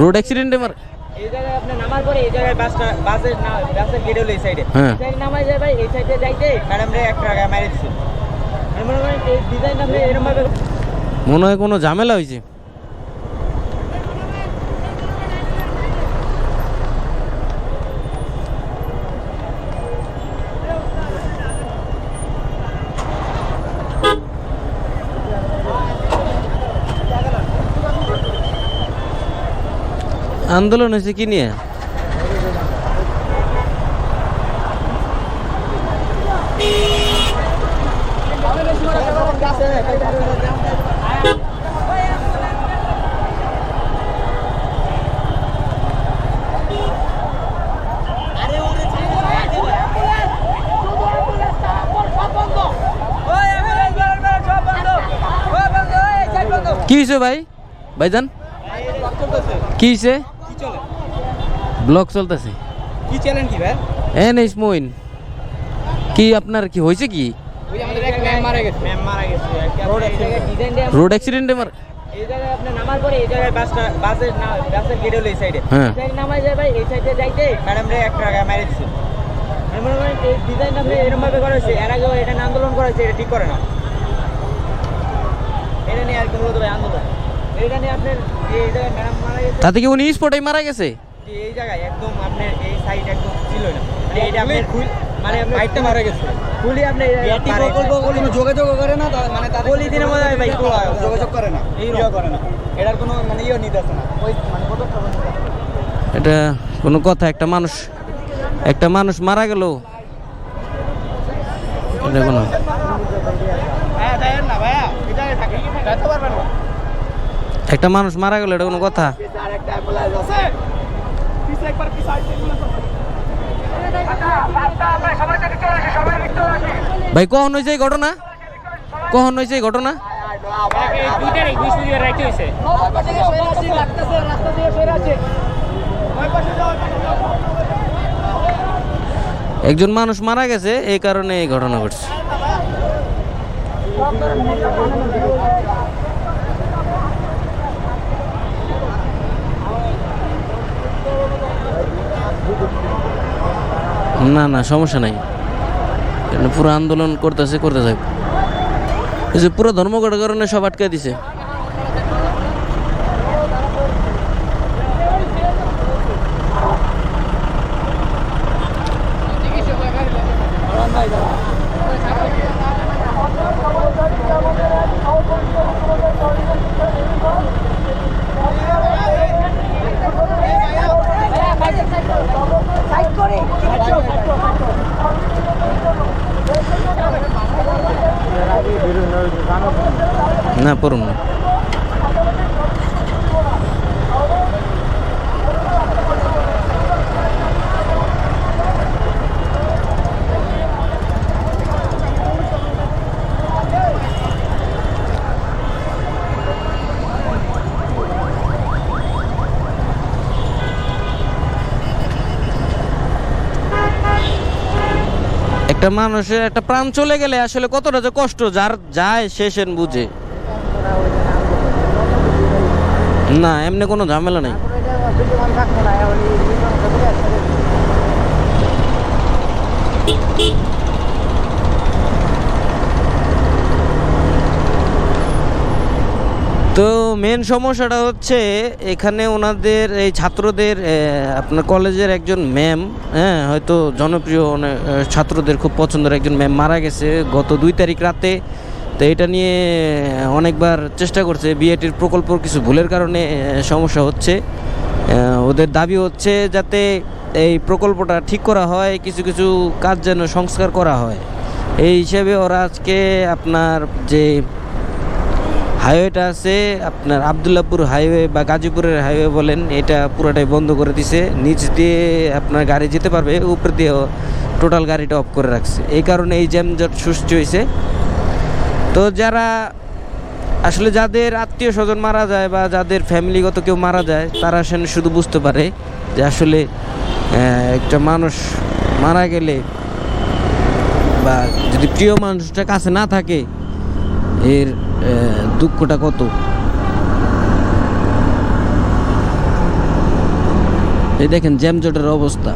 Road অ্যাক্সিডেন্টে মার এই জায়গায় আপনি নামার পরে এই জায়গায় বাসটা বাসের না বাসের গেট হলো এই সাইডে হ্যাঁ। নামাই যায় ভাই এই সাইডে যাইতে ম্যাডাম রে একটা টাকা মেরে দিচ্ছে আমি মনে করেন এই ডিজাইন আপনি এরকম ভাবে মনে হয় কোনো ঝামেলা হয়েছে। আন্দোলন হয়েছে কি নিয়ে? কি হয়েছে ভাই? ভাইজান? কি হয়েছে ব্লক চলতেছে। কি চলেন কি ভাই? N S Moin. কি আপনার কি হয়েছে কি? ওই আমাদের এক ম্যাম মারা গেছে। ম্যাম মারা গেছে রোড এই জায়গায় ডিজাইন দিয়ে রোড অ্যাক্সিডেন্টে মার এই জায়গায় আপনি নামার পরে এই জায়গায় বাসটা বাসের না বাসের গেট হলো এই সাইডে হ্যাঁ। এই নামাই যায় ভাই এই সাইডে যাইতে ম্যাডাম রে একটা টাকা মেরে দিচ্ছে আমি মনে এই ডিজাইন আপনি এরকম ভাবে করা হয়েছে। এর আগেও এটা নিয়ে আন্দোলন করা হয়েছে এটা ঠিক করে না। এটা নিয়ে আর কি মূলত ভাই আন্দোলন। এইটা নিয়ে আপনার এই জায়গায় ম্যাডাম মারা গেছে। তাতে কি উনি স্পটেই মারা গেছে? যে এই জায়গায় একদম আপনার এই সাইড একদম ছিল না। মানে এটা আপনার ফুল মানে বাইকটা মারা গেছে। ফুলি আপনি বিআরটি প্রকল্প কোনো যোগাযোগ করে না মানে তাদের গলি দিনের মধ্যে ভাই যোগাযোগ করে না এই ইয়ে করে না। এটার কোনো মানে ইয়ে নিতে আসে না। ওই মানে না। এটা কোনো কথা একটা মানুষ একটা মানুষ মারা গেল। এটা কোনো হ্যাঁ একটা মানুষ মারা গেল এটা কোনো কথা আর একটা অ্যাম্বুলেন্স আছে পিছে একবার ভাই, কখন হয়েছে এই ঘটনা? কখন হয়েছে এই ঘটনা? একজন মানুষ মারা গেছে, এই কারণে এই ঘটনা ঘটছে। না না, সমস্যা নাই। পুরো আন্দোলন করতেছে, করতে থাকবে এই যে পুরো ধর্মঘটের কারণে সব আটকে দিছে। না, পড়ুন না। একটা মানুষের একটা প্রাণ চলে গেলে আসলে কতটা যে কষ্ট, যার যায় সে বুঝে। না, এমনি কোনো ঝামেলা নেই। তো মেন সমস্যাটা হচ্ছে এখানে ওনাদের, এই ছাত্রদের আপনার কলেজের একজন ম্যাম হ্যাঁ হয়তো জনপ্রিয় ছাত্রদের খুব পছন্দের একজন ম্যাম মারা গেছে। গত দুই তারিখ রাতে তো এটা নিয়ে অনেকবার চেষ্টা করছে বিএটির প্রকল্পর কিছু ভুলের কারণে সমস্যা হচ্ছে। ওদের দাবি হচ্ছে যাতে এই প্রকল্পটা ঠিক করা হয়, কিছু কিছু কাজ যেন সংস্কার করা হয়। এই হিসেবে ওরা আজকে আপনার যে হাইওয়েটা আছে, আপনার আবদুল্লাপুর হাইওয়ে বা গাজীপুরের হাইওয়ে বলেন, এটা পুরোটাই বন্ধ করে দিছে। নিচ দিয়ে আপনার গাড়ি যেতে পারবে, উপর দিয়ে টোটাল গাড়িটা অফ করে রাখছে। এই কারণে এই জ্যামজট সৃষ্টি হয়েছে। তো যারা আসলে যাদের আত্মীয় স্বজন মারা যায় বা যাদের ফ্যামিলিগত কেউ মারা যায়, তারা সেখানে শুধু বুঝতে পারে যে আসলে একটা মানুষ মারা গেলে বা যদি প্রিয় মানুষটা কাছে না থাকে, এর দুঃখটা কত? এই দেখেন জ্যামজটের অবস্থা।